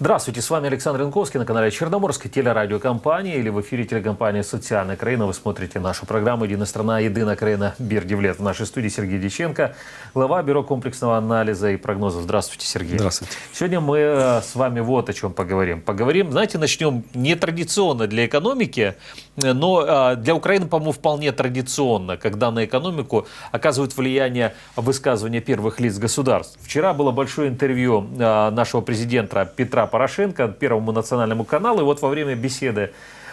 Здравствуйте, с вами Александр Янковский на канале Черноморской телерадиокомпании или в эфире телекомпании «Социальная Краина». Вы смотрите нашу программу «Единая страна, единая Краина. Бирдивлет». В нашей студии Сергей Диченко, глава Бюро комплексного анализа и прогноза. Здравствуйте, Сергей. Здравствуйте. Сегодня мы э, с вами вот о чем поговорим. Поговорим, знаете, начнем нетрадиционно для экономики, но э, для Украины, по-моему, вполне традиционно, когда на экономику оказывают влияние высказывания первых лиц государств. Вчера было большое интервью нашего президента Петра Порошенко Первому национальному каналу. И вот во время беседы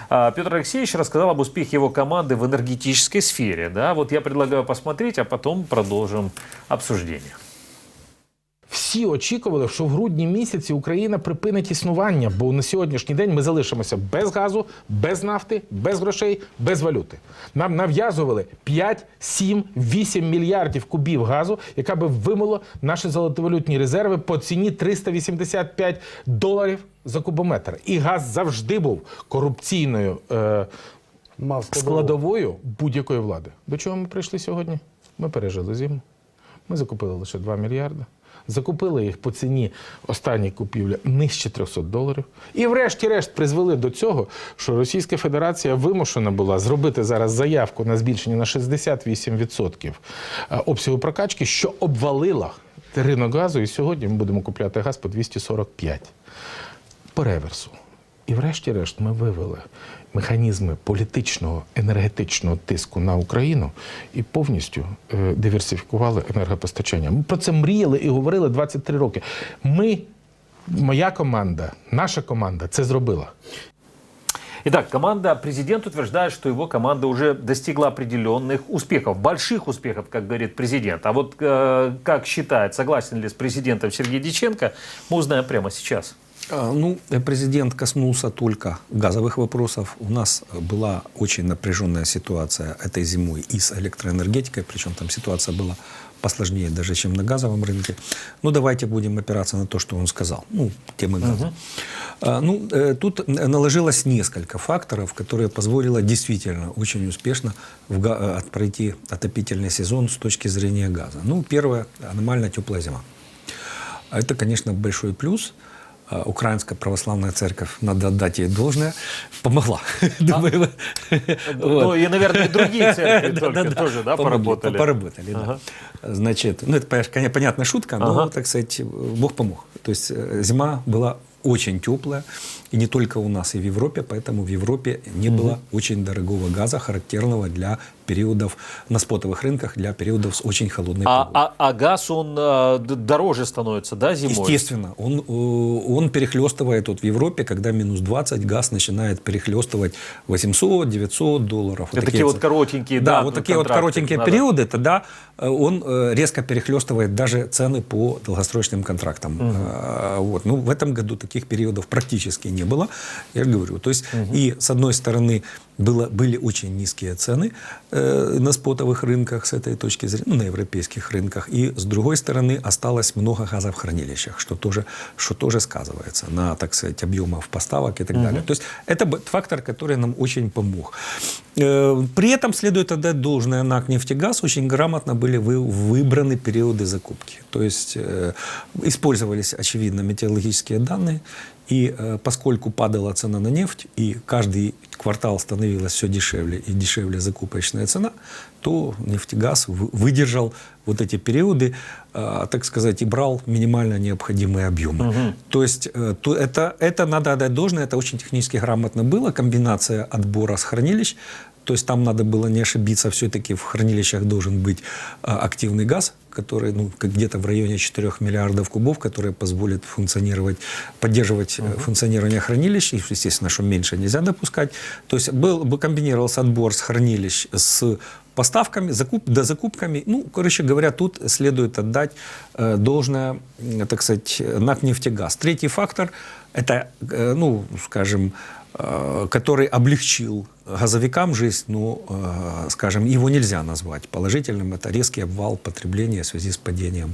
а, Петр Алексеевич рассказал об успехе его команды в энергетической сфере. Да, вот я предлагаю посмотреть, а потом продолжим обсуждение. Всі очікували, що в грудні місяці Україна припинить існування, бо на сьогоднішній день ми залишимося без газу, без нафти, без грошей, без валюти. Нам нав'язували 5, 7, 8 мільярдів кубів газу, яка би вимило наші золотовалютні резерви по ціні 385 доларів за кубометр. І газ завжди був корупційною е, складовою будь-якої влади. До чого ми прийшли сьогодні? Ми пережили зиму. Ми закупили лише 2 мільярди. Закупили їх по ціні останньої купівлі нижче 300 доларів. І, врешті-решт, призвели до цього, що Російська Федерація вимушена була зробити зараз заявку на збільшення на 68% е, обсягу прокачки, що обвалила ринок газу. І сьогодні ми будемо купляти газ по 245 по реверсу. І, врешті-решт, ми вивели механізми політичного енергетичного тиску на Україну і повністю е, диверсифікували енергопостачання. Ми про це мріяли і говорили 23 роки. Ми, моя команда, наша команда це зробила. Итак, команда, президент утверждает, что его команда уже достигла определенных успехов, больших успехов, как говорит президент. А вот э, как считает, согласен ли с президентом Сергей Диченко, мы узнаем прямо сейчас. А, ну, президент коснулся только газовых вопросов. У нас была очень напряженная ситуация этой зимой и с электроэнергетикой, причем там ситуация была посложнее даже, чем на газовом рынке. Ну, давайте будем опираться на то, что он сказал. Ну, темы газа. Угу. Ну, э, тут наложилось несколько факторов, которые позволило действительно очень успешно в, пройти отопительный сезон с точки зрения газа. Ну, первое, аномально теплая зима. Это, конечно, большой плюс – Э, Украинская православная церковь, надо отдать ей должное, помогла. А? Ну и, наверное, и другие церкви тоже, да, поработали? Поработали, да. Значит, ну это, понятная шутка, но, так сказать, Бог помог. То есть э, зима была очень теплая, и не только у нас, и в Европе, поэтому в Европе не было очень дорогого газа, характерного для периодов на спотовых рынках, для периодов с очень холодной а, погодой. А, а газ, он э, дороже становится, да, зимой? Естественно. Он, э, он перехлестывает вот в Европе, когда минус 20, газ начинает перехлестывать 800-900 долларов. Вот такие, вот коротенькие, да, да вот такие вот коротенькие надо. периоды, тогда э, он э, резко перехлестывает даже цены по долгосрочным контрактам. Угу. Вот. Ну, в этом году таких периодов практически не было, я говорю. То есть угу. и с одной стороны было, были очень низкие цены э, на спотовых рынках с этой точки зрения, ну, на европейских рынках. И с другой стороны осталось много газа в хранилищах, что тоже, что тоже сказывается на, так сказать, объемах поставок и так угу. далее. То есть это фактор, который нам очень помог. Э, при этом следует отдать должное НАК «Нефтегаз». Очень грамотно были вы, выбраны периоды закупки. То есть э, использовались, очевидно, метеорологические данные, и э, поскольку падала цена на нефть, и каждый квартал становилась все дешевле и дешевле закупочная цена, то нефтегаз выдержал вот эти периоды, э, так сказать, и брал минимально необходимые объемы. Угу. То есть э, то это, это надо отдать должное, это очень технически грамотно было, комбинация отбора с хранилищ, то есть там надо было не ошибиться, все-таки в хранилищах должен быть а, активный газ, который ну, где-то в районе 4 миллиардов кубов, который позволит функционировать, поддерживать uh-huh. функционирование хранилищ. И, естественно, что меньше нельзя допускать. То есть был, бы комбинировался отбор с хранилищ с поставками, закуп, да, закупками. Ну, короче говоря, тут следует отдать э, должное, так сказать, НАК «Нефтегаз». Третий фактор – это, э, ну, скажем, э, который облегчил газовикам жизнь, ну, э, скажем, его нельзя назвать положительным. Это резкий обвал потребления в связи с падением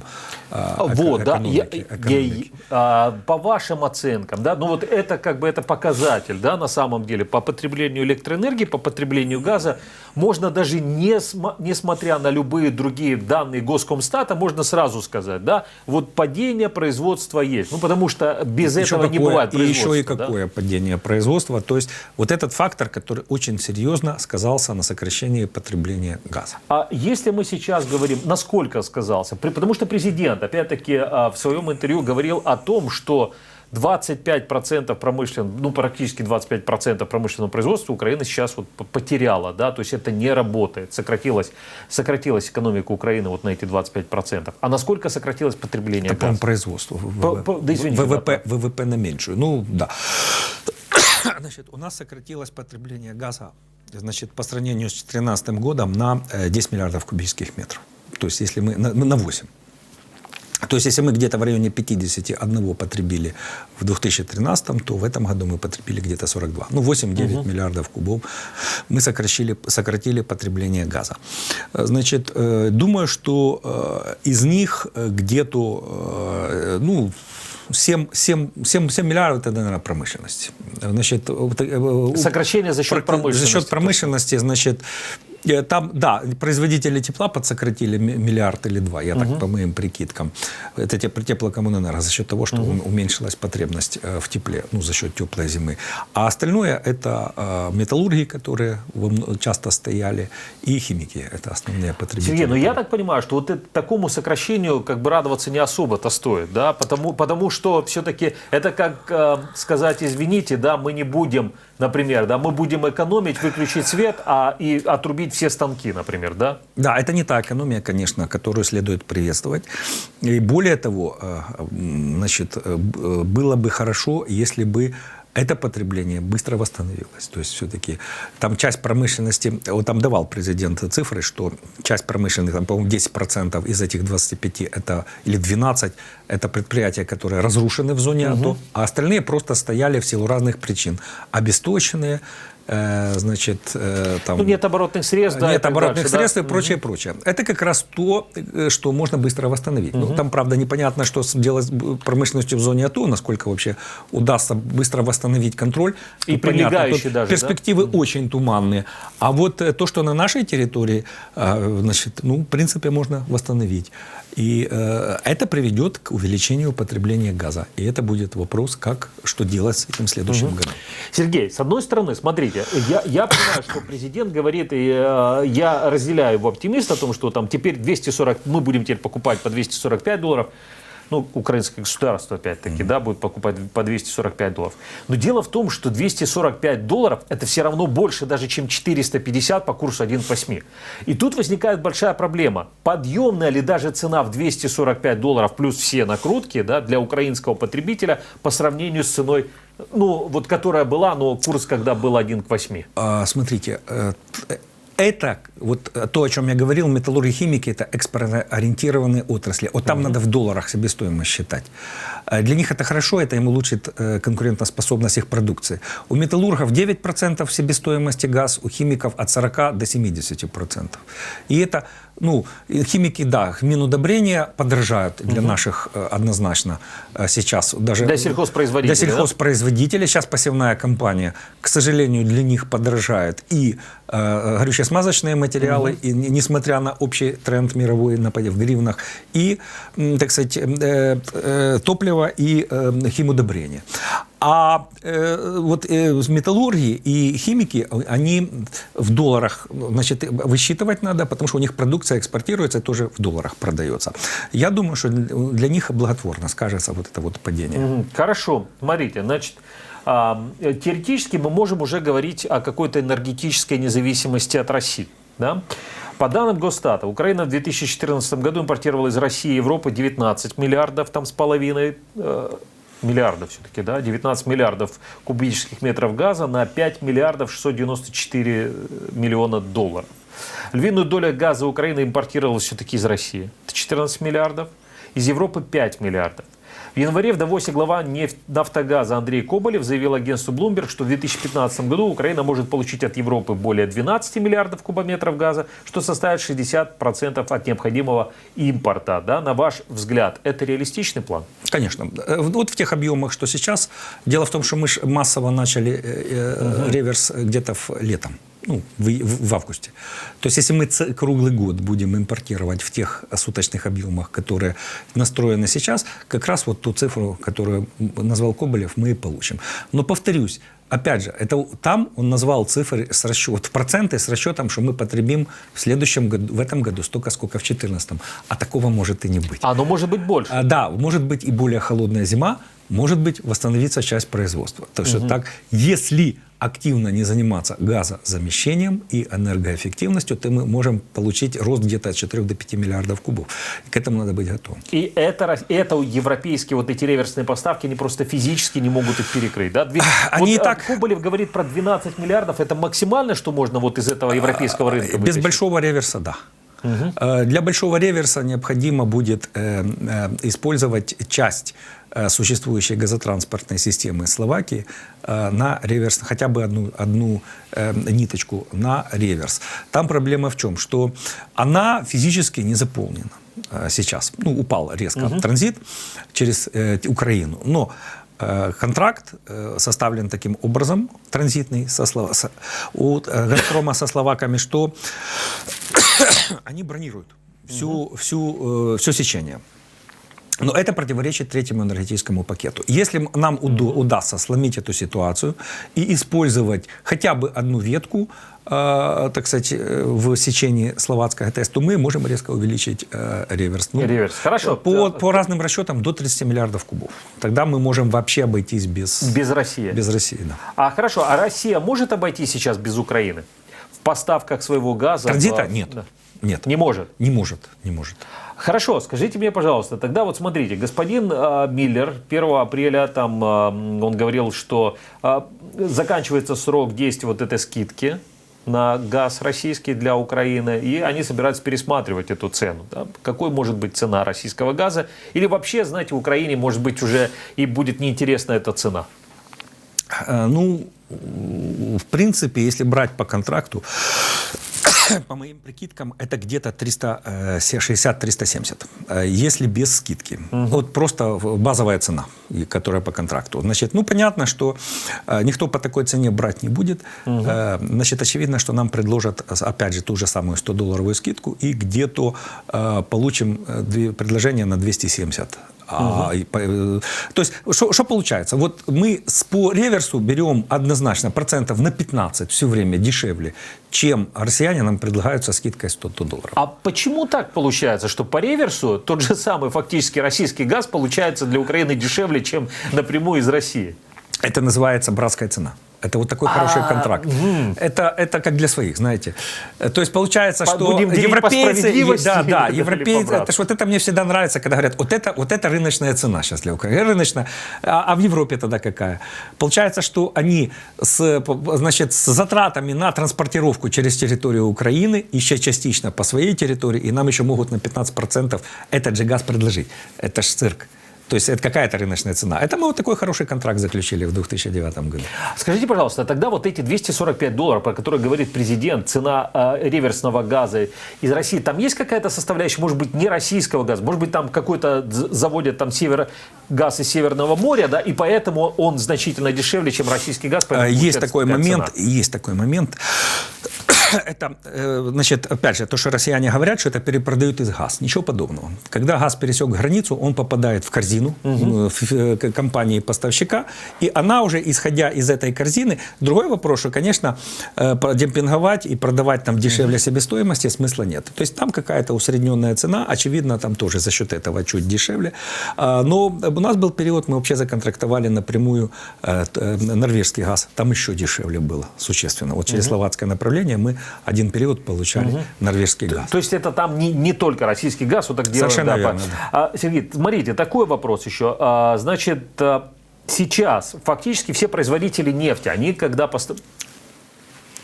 э, эко- Вот, да, я- экономики. я- экономики. а, по вашим оценкам, да, ну вот это как бы это показатель, да, на самом деле, по потреблению электроэнергии, по потреблению газа, можно даже не, сма- несмотря на любые другие данные Госкомстата, можно сразу сказать, да, вот падение производства есть, ну потому что без Еще этого не какое- бывает И еще и производства, да. какое падение производства. То есть вот этот фактор, который очень серьезно сказался на сокращении потребления газа. А если мы сейчас говорим, насколько сказался? Потому что президент, опять-таки, а, в своем интервью говорил о том, что 25% промышленного, ну, практически 25% промышленного производства Украина сейчас вот потеряла, да, то есть это не работает, сократилась, сократилась экономика Украины вот на эти 25%. А насколько сократилось потребление Это, по-моему, газа? производство. По- по- да, извините, ВВП, да, ВВП на меньшую. Ну, да. Значит, у нас сократилось потребление газа значит, по сравнению с 2013 годом на э, 10 миллиардов кубических метров. То есть, если мы на, на 8. То есть, если мы где-то в районе 51 потребили в 2013, то в этом году мы потребили где-то 42. Ну, 8-9 миллиардов кубов мы сократили, сократили потребление газа. Э, Значит, э, думаю, что э, из них где-то, ну, 7, 7, 7, 7 миллиардов это, наверное, промышленность. Значит, Сокращение за счет промышленности. За счет промышленности, значит, там, да, производители тепла подсократили ми- миллиард или два, я так по моим прикидкам. Это теп- теплокоммунэнерго за счет того, что ум- уменьшилась потребность э, в тепле, ну, за счет теплой зимы. А остальное это э, металлурги, которые часто стояли, и химики. Это основные потребители. Сергей, ну я так понимаю, что вот это- такому сокращению как бы радоваться не особо-то стоит, да, потому, потому что все-таки это как э, сказать, извините, да, мы не будем, например, да, мы будем экономить, выключить свет, а и отрубить все станки, например, да? Да, это не та экономия, конечно, которую следует приветствовать. И более того, э, значит, э, э, было бы хорошо, если бы это потребление быстро восстановилось. То есть все-таки там часть промышленности, вот там давал президент цифры, что часть промышленных, там, по-моему, 10% из этих 25 это, или 12 это предприятия, которые разрушены в зоне АТО, а остальные просто стояли в силу разных причин. Обесточенные, э, значит, э, там... Ну, нет оборотных средств, да, Нет оборотных дальше, да? средств и прочее, прочее. Это как раз то, э, что можно быстро восстановить. Ну, там, правда, непонятно, что делать с промышленностью в зоне АТО, насколько вообще удастся быстро восстановить контроль. И Тут прилегающие даже, да? Перспективы очень туманные. А вот то, что на нашей территории, э, значит, ну, в принципе, можно восстановить. И э, это приведет к увеличению потребления газа. И это будет вопрос, как, что делать с этим в следующем году. Сергей, с одной стороны, смотрите, я, я понимаю, что президент говорит, и э, я разделяю его оптимист о том, что там теперь 240, мы будем теперь покупать по 245 долларов, ну, украинское государство, опять-таки, да, будет покупать по 245 долларов. Но дело в том, что 245 долларов это все равно больше даже, чем 450 по курсу 1 к 8. И тут возникает большая проблема. Подъемная ли даже цена в 245 долларов плюс все накрутки да, для украинского потребителя по сравнению с ценой, ну, вот которая была, но курс когда был 1 к 8. А, смотрите, э, это, вот э, то, о чем я говорил, металлурги химики, это экспортоориентированные отрасли. Вот там надо в долларах себестоимость считать. Э, Для них это хорошо, это им улучшит э, конкурентоспособность их продукции. У металлургов 9% себестоимости газ, у химиков от 40 до 70%. И это, ну, и химики, да, минудобрения подорожают для наших э, однозначно э, сейчас. Даже, Для сельхозпроизводителей, Для да? сельхозпроизводителей. Сейчас посевная компания, к сожалению, для них подорожает. И э, горюче-смазочные материалы, и, не- несмотря на общий тренд мировой на в гривнах, и, так сказать, э, э, топливо и э, химудобрения. А э, вот э, металлурги и химики, они в долларах, значит, высчитывать надо, потому что у них продукция экспортируется тоже в долларах продается. Я думаю, что для них благотворно скажется вот это вот падение. Хорошо, смотрите, значит, а, э, теоретически мы можем уже говорить о какой-то энергетической независимости от России. Да? По данным Госстата, Украина в 2014 году импортировала из России и Европы 19 миллиардов там с половиной э, миллиардов все-таки, да, 19 миллиардов кубических метров газа на 5 миллиардов 694 миллиона долларов. Львиную долю газа Украина импортировала все-таки из России. Это 14 миллиардов. Из Европы 5 миллиардов. В январе в Давосе глава «Нафтогаза» Андрей Коболев заявил агентству Bloomberg, что в 2015 году Украина может получить от Европы более 12 миллиардов кубометров газа, что составит 60% от необходимого импорта. Да? На ваш взгляд, это реалистичный план? Конечно. Э, Вот в тех объемах, что сейчас. Дело в том, что мы массово начали э, э, реверс где-то в летом. Ну, в, в- в августе. То есть, если мы круглый год будем импортировать в тех суточных объемах, которые настроены сейчас, как раз вот ту цифру, которую назвал Коболев, мы и получим. Но повторюсь, опять же, это там он назвал цифры с расчет, проценты с расчетом, что мы потребим в следующем году, в этом году столько, сколько в 2014. А такого может и не быть. А, ну может быть больше. А, да, может быть и более холодная зима, может быть восстановится часть производства. Так что так, если активно не заниматься газозамещением и энергоэффективностью, то мы можем получить рост где-то от 4 до 5 миллиардов кубов. К этому надо быть готовым. И это, это европейские вот эти реверсные поставки, они просто физически не могут их перекрыть. Да? Две- Они и а, так- Коболев говорит про 12 миллиардов. Это максимально, что можно вот из этого европейского рынка Без вытащить? большого реверса, да. Э, Для большого реверса необходимо будет э, э, использовать часть существующей газотранспортной системы Словакии на реверс, хотя бы одну, одну э, ниточку на реверс. Там проблема в чем? Что она физически не заполнена э, сейчас. Ну, упал резко транзит через э, Украину. Но Контракт э, составлен таким образом, транзитный, со, Слова- со- у э, «Газпрома» со словаками, что они бронируют всю, всю, э, все сечение. Но это противоречит третьему энергетическому пакету. Если нам удастся сломить эту ситуацию и использовать хотя бы одну ветку, э, так сказать, э, в сечении словацкой ГТС, то мы можем резко увеличить э, реверс. Ну, Реверс. Хорошо. По, по разным расчетам до 30 миллиардов кубов. Тогда мы можем вообще обойтись без, Без России. без России. Да. А хорошо, а Россия может обойти сейчас без Украины? В поставках своего газа? Транзита? в- Нет. Да. Нет. Не может. Не может. Не может. Хорошо, скажите мне, пожалуйста, тогда вот смотрите, господин э, Миллер 1 апреля там э, он говорил, что э, заканчивается срок действия вот этой скидки на газ российский для Украины, и они собираются пересматривать эту цену. да. Какой может быть цена российского газа? Или вообще, знаете, в Украине может быть уже и будет неинтересна эта цена? Э, Ну, в принципе, если брать по контракту, по моим прикидкам, это где-то э, 360-370, э, если без скидки. Вот просто базовая цена, которая по контракту. Значит, ну, понятно, что э, никто по такой цене брать не будет. Э, Значит, очевидно, что нам предложат, э, опять же, ту же самую 100-долларовую скидку, и где-то э, получим э, предложение на 270 а, и э, то есть, что получается? Вот мы с, по реверсу берем однозначно процентов на 15 все время дешевле, чем россияне нам предлагают со скидкой 100 долларов. А почему так получается, что по реверсу тот же самый фактически российский газ получается для Украины дешевле, чем напрямую из России? Это называется братская цена. Это вот такой хороший контракт. Это, это как для своих, знаете. То есть получается, По- что по европейцы, да, да, европейцы, это ж вот это мне всегда нравится, когда говорят, вот это, вот это рыночная цена сейчас для Украины, рыночная. А, а в Европе тогда какая? Получается, что они с, значит, с затратами на транспортировку через территорию Украины, еще частично по своей территории, и нам еще могут на 15% этот же газ предложить. Это ж цирк. То есть это какая-то рыночная цена. Это мы вот такой хороший контракт заключили в 2009 году. Скажите, пожалуйста, тогда вот эти 245 долларов, про которые говорит президент, цена э, реверсного газа из России, там есть какая-то составляющая, может быть, не российского газа, может быть, там какой-то заводят там север, газ из Северного моря, да, и поэтому он значительно дешевле, чем российский газ. А, Есть такой момент, цена. есть такой момент. Это, э, значит, опять же, то, что россияне говорят, что это перепродают из газ. Ничего подобного. Когда газ пересек границу, он попадает в корзину э, в- э, к- компании-поставщика, и она уже, исходя из этой корзины, другой вопрос, что, конечно, э, демпинговать и продавать там дешевле себестоимости смысла нет. То есть там какая-то усредненная цена, очевидно, там тоже за счет этого чуть дешевле. А, Но у нас был период, мы вообще законтрактовали напрямую норвежский газ. Там еще дешевле было, существенно. Вот через словацкое направление мы один период получали норвежский газ. То есть это там не, не только российский газ, вот так делают. Совершенно да, верно, по- А, Сергей, смотрите, такой вопрос еще. А, Значит, а, сейчас фактически все производители нефти, они когда поста-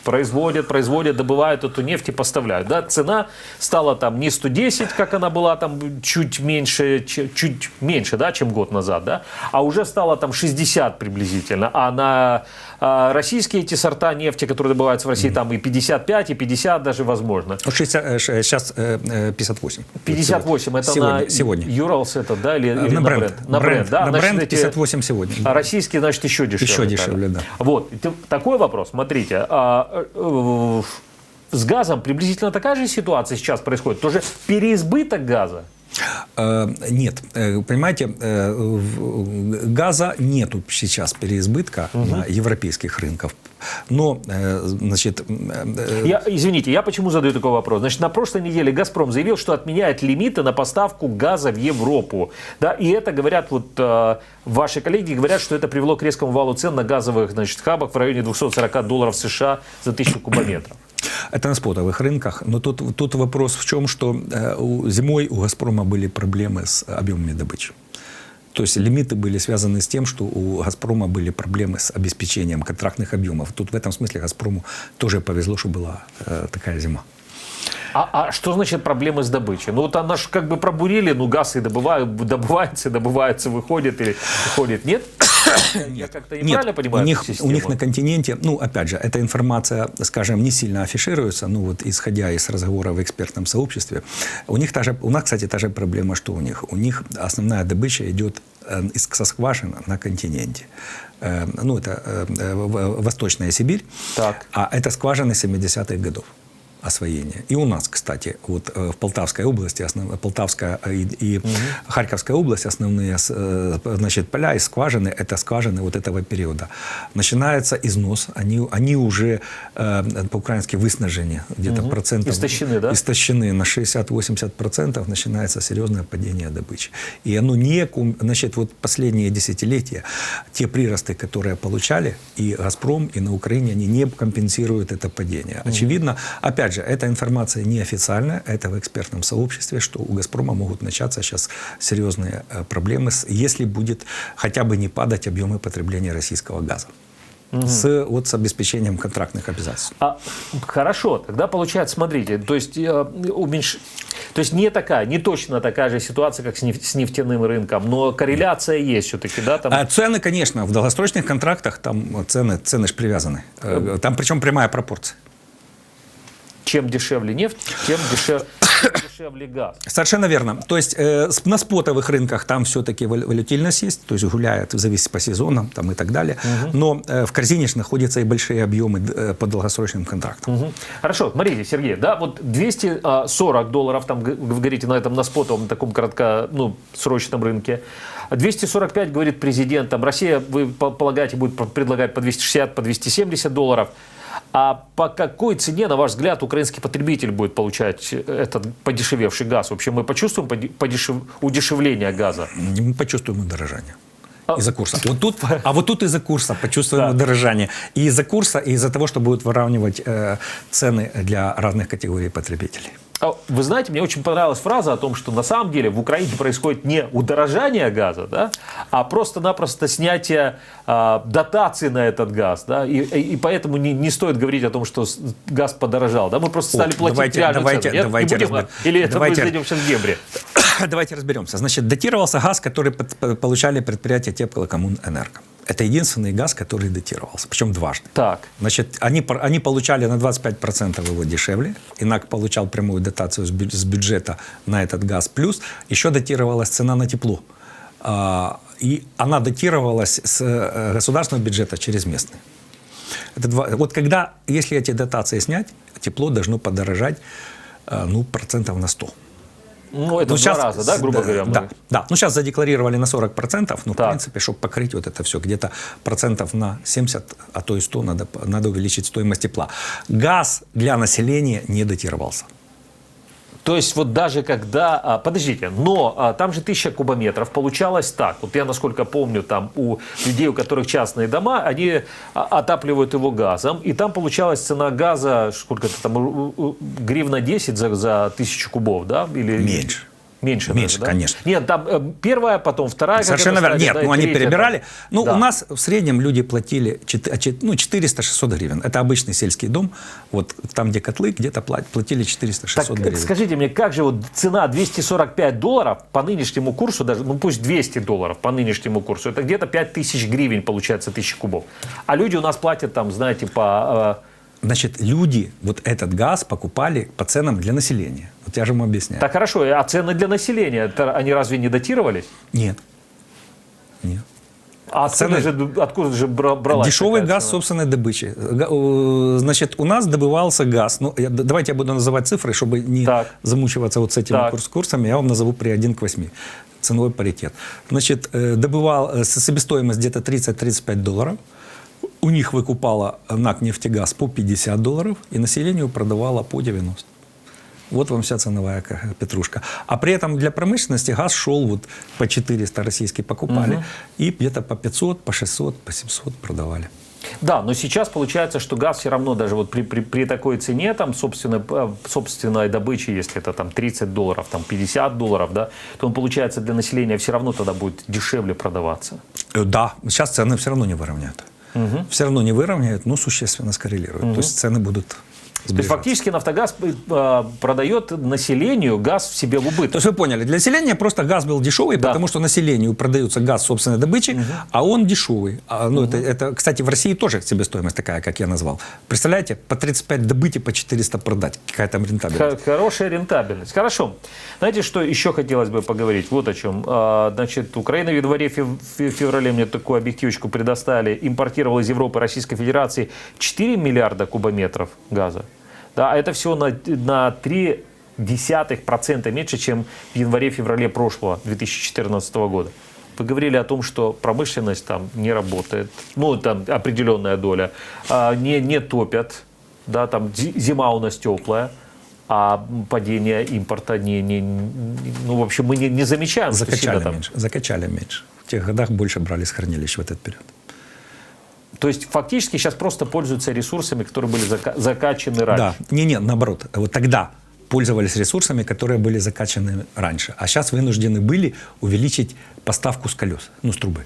производят, производят, добывают эту нефть и поставляют. Да? Цена стала там не 110, как она была там чуть меньше, чуть меньше, да, чем год назад, да, а уже стала там 60 приблизительно. А на а, российские эти сорта нефти, которые добываются в России, там и 55, и 50 даже возможно. Ну, 60, э, ш- сейчас э, э, 58. 58 это сегодня, на сегодня. Юралс это, да, или, или на бренд. На бренд, да. на значит, бренд эти- 58 сегодня. А российские, значит, еще дешевле. Еще дешевле, тогда. да. Вот. Такой вопрос. Смотрите. А, э, с газом приблизительно такая же ситуация сейчас происходит. Тоже переизбыток газа. Э, Нет, Э, понимаете, э, газа нету сейчас переизбытка на европейских рынках. Но, значит, Я, извините, я почему задаю такой вопрос? Значит, на прошлой неделе «Газпром» заявил, что отменяет лимиты на поставку газа в Европу. Да, и это, говорят, вот ваши коллеги говорят, что это привело к резкому валу цен на газовых значит, хабах в районе 240 долларов США за тысячу кубометров. Это на спотовых рынках. Но тут, тут вопрос в чем, что э, зимой у «Газпрома» были проблемы с объемами добычи. То есть лимиты были связаны с тем, что у «Газпрома» были проблемы с обеспечением контрактных объемов. Тут в этом смысле «Газпрому» тоже повезло, что была э, такая зима. А, а что значит проблемы с добычей? Ну вот она же как бы пробурили, ну газ и добывают, добывается, добывается, выходит или выходит. Нет? Я как-то неправильно понимаю у них, у них на континенте, ну, опять же, эта информация, скажем, не сильно афишируется, ну, вот исходя из разговора в экспертном сообществе, у них та же, у нас, кстати, та же проблема, что у них. У них основная добыча идет э, из со скважин на континенте. Э, Ну, это э, Восточная Сибирь, Так. а это скважины 70-х годов освоения. И у нас, кстати, вот э, в Полтавской области, основ... Полтавская и, и Харьковская область, основные э, значит, поля и скважины, это скважины вот этого периода. Начинается износ, они, они уже э, по-украински выснажены, где-то процентов... Истощены, да? Истощены на 60-80 процентов, начинается серьезное падение добычи. И оно не... Значит, вот последние десятилетия те приросты, которые получали и «Газпром», и на Украине, они не компенсируют это падение. Очевидно, опять же, эта информация неофициальная, это в экспертном сообществе, что у «Газпрома» могут начаться сейчас серьезные э, проблемы, если будет хотя бы не падать объемы потребления российского газа. С, вот, с обеспечением контрактных обязательств. А, хорошо, тогда получается, смотрите, то есть, э, уменьш... то есть не такая, не точно такая же ситуация, как с, неф- с нефтяным рынком, но корреляция есть все-таки, да? Там... А цены, конечно, в долгосрочных контрактах там цены, цены ж привязаны. Э, Там причем прямая пропорция. Чем дешевле нефть, тем дешев- тем дешевле газ. Совершенно верно. То есть э, на спотовых рынках там все-таки вол- волатильность есть, то есть гуляет, зависит по сезонам там, и так далее. Но э, в корзине ж находятся и большие объемы э, по долгосрочным контрактам. Мгм. Хорошо, смотрите, Сергей, да, вот 240 долларов, там, вы говорите, на этом, на спотовом, на таком коротко, ну, срочном рынке. 245, говорит президент, там, Россия, вы по- полагаете, будет пр- предлагать по 260, по 270 долларов. А по какой цене, на ваш взгляд, украинский потребитель будет получать этот подешевевший газ? Вообще мы почувствуем поде- подешев- удешевление газа? Мы почувствуем удорожание. Из-за курса. Вот тут, а вот тут из-за курса почувствуем Да. удорожание. И из-за курса, и из-за того, что будут выравнивать э, цены для разных категорий потребителей. А Вы знаете, мне очень понравилась фраза о том, что на самом деле в Украине происходит не удорожание газа, да, а просто-напросто снятие а, дотаций на этот газ. Да, и, и- поэтому не, не стоит говорить о том, что газ подорожал. Да, мы просто О, стали платить давайте- реальную давайте- цену. Нет? Не давайте будем, разбер- Или это давайте- мы зайдем сейчас в дебри. Давайте разберемся. Значит, датировался газ, который под- по- получали предприятия Теплокоммунэнерго. Это единственный газ, который датировался, причем дважды. Так. Значит, они, они получали на 25% его дешевле. Инак получал прямую дотацию с бю- с бюджета на этот газ. Плюс еще датировалась цена на тепло. А, И она датировалась с э, государственного бюджета через местный. Это два, вот когда, если эти дотации снять, тепло должно подорожать э, ну, процентов на 100. Ну, это Ну, в щас- два раза, да, грубо да, говоря? мы- Да, да. Ну, сейчас задекларировали на 40%, но, в принципе, чтобы покрыть вот это все, где-то процентов на 70, а то и 100 надо, надо увеличить стоимость тепла. Газ для населения не датировался. То есть вот даже когда, а, подождите, но а, там же тысяча кубометров, получалось так, вот я насколько помню, там у людей, у которых частные дома, они а, отапливают его газом, и там получалась цена газа, сколько-то там, гривна 10 за, за тысячу кубов, да? Или... Меньше. Меньше, Меньше, даже, да? конечно. Нет, там э, первая, потом вторая. Совершенно верно. Нет, да, ну они перебирали. да. Ну, Да. у нас в среднем люди платили а ну, 400-600 гривен. Это обычный сельский дом. Вот там, где котлы, где-то пла- платили 400-600 Так, гривен. скажите мне, как же вот цена 245 долларов по нынешнему курсу, даже, ну пусть 200 долларов по нынешнему курсу, это где-то 5000 гривен получается, тысячи кубов. А люди у нас платят там, знаете, по... Значит, люди вот этот газ покупали по ценам для населения. Вот я же вам объясняю. Так хорошо, а цены для населения, они разве не датировались? Нет. Нет. А цены, Цены- же, откуда же бра- бралась Дешевый газ цена? собственной добычи. Значит, у нас добывался газ. Ну, я- давайте я буду называть цифры, чтобы не Так. замучиваться вот с этими Так. курс курсами. Я вам назову при 1 к 8. Ценовой паритет. Значит, э, добывал э, себестоимость где-то 30-35 долларов. У них выкупала НАК «Нефтегаз» по 50 долларов, и населению продавала по 90. Вот вам вся ценовая ка- петрушка. А при этом для промышленности газ шел вот по 400 российский покупали, и где-то по 500, по 600, по 700 продавали. Да, но сейчас получается, что газ все равно даже вот при, при, при такой цене, там, собственно, э, собственной добычи, если это там 30 долларов, там 50 долларов, да, то он, получается, для населения все равно тогда будет дешевле продаваться. Э, Да, сейчас цены все равно не выровняют. Все равно не выровняют, но существенно скоррелируют. То есть цены будут То есть сближаться. фактически «Нафтогаз» э, продает населению газ в себе в То убыток. есть вы поняли, для населения просто газ был дешевый, Да. потому что населению продается газ собственной добычи, а он дешевый. А, ну, это, это, кстати, в России тоже себестоимость такая, как я назвал. Представляете, по 35 добыть и по 400 продать. Какая там рентабельность. Хорошая рентабельность. Хорошо. Знаете, что еще хотелось бы поговорить? Вот о чем. А, Значит, Украина в январе, фе- феврале, мне такую объективочку предоставили, импортировала из Европы Российской Федерации 4 миллиарда кубометров газа. Да, а это всего на, на 3 десятых процента меньше, чем в январе-феврале прошлого 2014 года. Вы говорили о том, что промышленность там не работает, ну там определенная доля, а, не, не топят, да, там зи- зима у нас теплая, а падение импорта не, не, ну, в общем, мы не, не замечаем, Закачали сильно там. меньше. Закачали меньше. В тех годах больше брали с хранилищ в этот период. То есть фактически сейчас просто пользуются ресурсами, которые были зака- закачаны раньше. Да, не-не, наоборот. Вот тогда пользовались ресурсами, которые были закачаны раньше. А сейчас вынуждены были увеличить поставку с колес, ну, с трубы.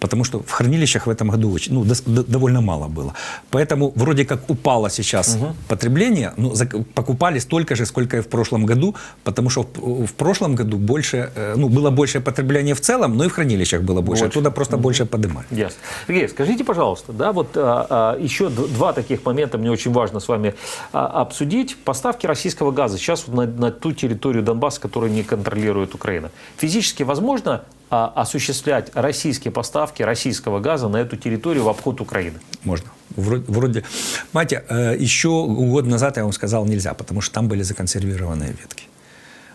Потому что в хранилищах в этом году очень, ну, дос- д- довольно мало было. Поэтому вроде как упало сейчас потребление, но зак- покупали столько же, сколько и в прошлом году, потому что в, в прошлом году больше, э, ну, было большее потребление в целом, но и в хранилищах было больше. Больше. Оттуда просто больше подымали. Ясно. Сергей, скажите, пожалуйста, да, вот а, а, еще два таких момента мне очень важно с вами а, обсудить. Поставки российского газа сейчас на, на ту территорию Донбасса, которую не контролирует Украина. Физически возможно а, осуществлять российские поставки российского газа на эту территорию в обход Украины? Можно. Вроде, вроде, знаете, э, еще год назад я вам сказал нельзя, потому что там были законсервированные ветки.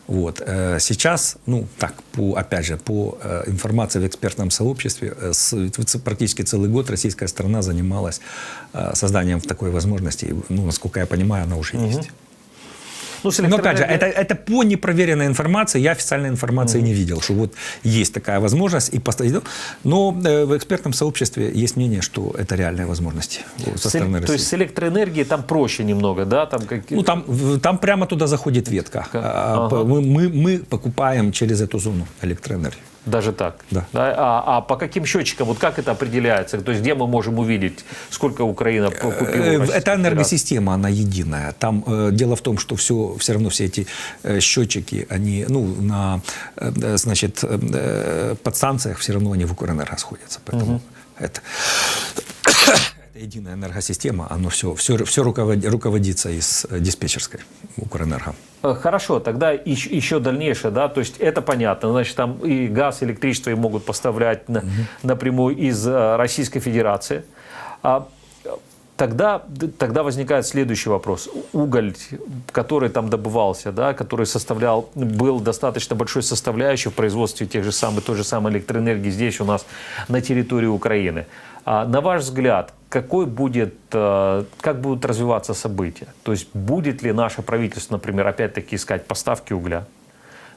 Вот. э, Сейчас, ну так, по, опять же, по э, информации в экспертном сообществе, практически целый год российская сторона занималась созданием такой возможности. Ну, насколько я понимаю, она уже есть. Ну, с Но опять же, это, это по непроверенной информации, я официальной информации не видел, что вот есть такая возможность. И постоянно, но э, в экспертном сообществе есть мнение, что это реальные возможности э, со стороны России. То есть с электроэнергией там проще немного, да? Там как... Ну, там, там прямо туда заходит ветка. А, Ага. по- Мы, мы, мы покупаем через эту зону электроэнергию. Даже так? Да. А, а по каким счетчикам, вот как это определяется? То есть где мы можем увидеть, сколько Украина п- купила? Э, Это энергосистема, она единая. Там э, дело в том, что все, все равно все эти э, счетчики, они, ну, на, э, э, значит, э, подстанциях все равно они в Укрэнерго сходятся. Поэтому это, это единая энергосистема, оно все, все, все руководится из э, диспетчерской Укрэнерго. Э, Хорошо, тогда еще, еще дальнейшее, да, то есть это понятно, значит, там и газ, и электричество и могут поставлять на- напрямую из э, Российской Федерации. Тогда, тогда возникает следующий вопрос. Уголь, который там добывался, да, который составлял, был достаточно большой составляющей в производстве тех же самых, той же самой электроэнергии здесь у нас на территории Украины. А на ваш взгляд, какой будет, э, как будут развиваться события? То есть будет ли наше правительство, например, опять-таки искать поставки угля?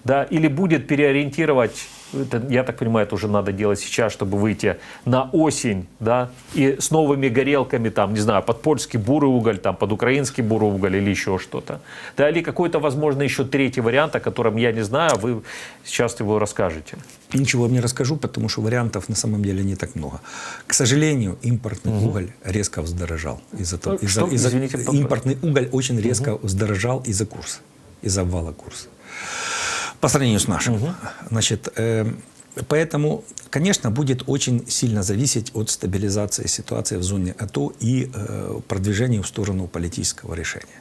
Да, или будет переориентировать это, я так понимаю, это уже надо делать сейчас, чтобы выйти на осень, да, и с новыми горелками, там, не знаю, под польский бурый уголь, там, под украинский бурый уголь или еще что-то. Да, или какой-то, возможно, еще третий вариант, о котором я не знаю, а вы сейчас его расскажете. Ничего вам не расскажу, потому что вариантов на самом деле не так много. К сожалению, импортный уголь резко вздорожал. Из-за того, Э, из-за- что? из-за- Извините, импортный уголь очень резко вздорожал из-за курса, из-за обвала курса. По сравнению с нашим. Значит, э, поэтому, конечно, будет очень сильно зависеть от стабилизации ситуации в зоне АТО и э, продвижения в сторону политического решения.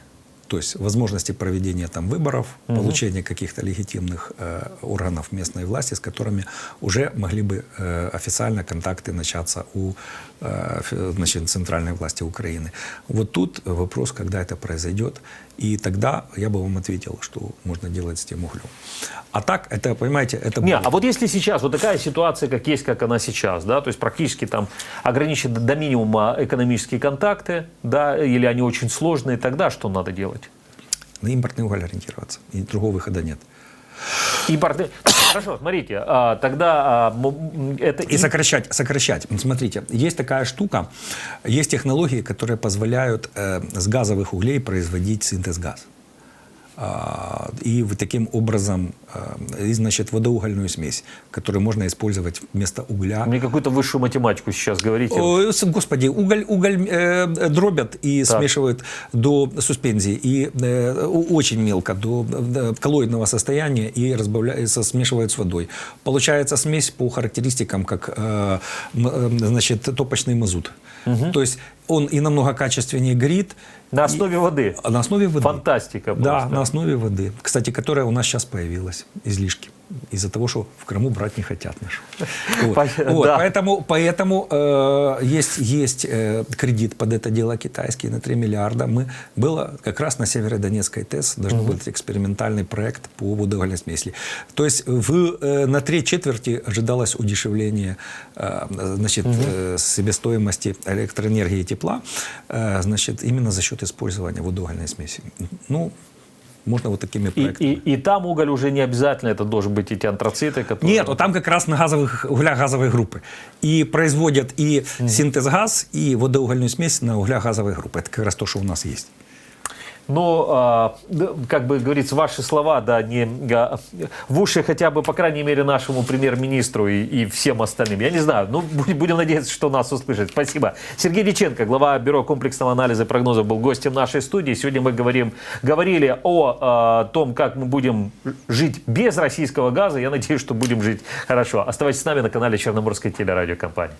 То есть возможности проведения там выборов, получения каких-то легитимных э, органов местной власти, с которыми уже могли бы э, официально контакты начаться у значит, центральной власти Украины. Вот тут вопрос, когда это произойдет. И тогда я бы вам ответил, что можно делать с тем углем. А так, это, понимаете, это... Не, будет. а вот если сейчас вот такая ситуация, как есть, как она сейчас, да, то есть практически там ограничить до минимума экономические контакты, да, или они очень сложные, тогда что надо делать? На импортный уголь ориентироваться. И другого выхода нет. Импортные... Хорошо, смотрите, а, тогда а, это... И сокращать, сокращать. Смотрите, есть такая штука, есть технологии, которые позволяют э, с газовых углей производить синтез газа. А, и вот таким образом, э, и, значит, водоугольную смесь, которую можно использовать вместо угля. Мне какую-то высшую математику сейчас говорите. О, Господи, уголь, уголь э, дробят и Так. смешивают до суспензии, и э, очень мелко, до, до коллоидного состояния, и разбавляют, со- смешивают с водой. Получается смесь по характеристикам, как э, э, значит, топочный мазут. То есть он и намного качественнее горит. На основе воды. а На основе воды. Фантастика Да, просто. на основе воды. Кстати, которая у нас сейчас появилась, излишки. Из-за того, что в Крыму брать не хотят наши. Вот. Вот, да. Поэтому, поэтому э, есть, есть э, кредит под это дело китайский на 3 миллиарда. Мы, было как раз на Северодонецкой ТЭС должен быть экспериментальный проект по водоугольной смеси. То есть в, э, на три четверти ожидалось удешевление э, значит, э, себестоимости электроэнергии и тепла э, значит, именно за счет использования водоугольной смеси. Ну, можно вот такими И, проектами. и, и там уголь уже не обязательно, это должен быть эти антрациты, которые... Нет, вот там как раз на газовых углях газовой группы. И производят и синтез газ, и водоугольную смесь на углях газовой группы. Это как раз то, что у нас есть. Но, а, как бы говорится, ваши слова, да, не а, в уши хотя бы, по крайней мере, нашему премьер-министру и, и всем остальным. Я не знаю, ну, будем, надеяться, что нас услышат. Спасибо. Сергей Диченко, глава Бюро комплексного анализа и прогнозов, был гостем нашей студии. Сегодня мы говорим, говорили о а, том, как мы будем жить без российского газа. Я надеюсь, что будем жить хорошо. Оставайтесь с нами на канале Черноморской телерадиокомпании.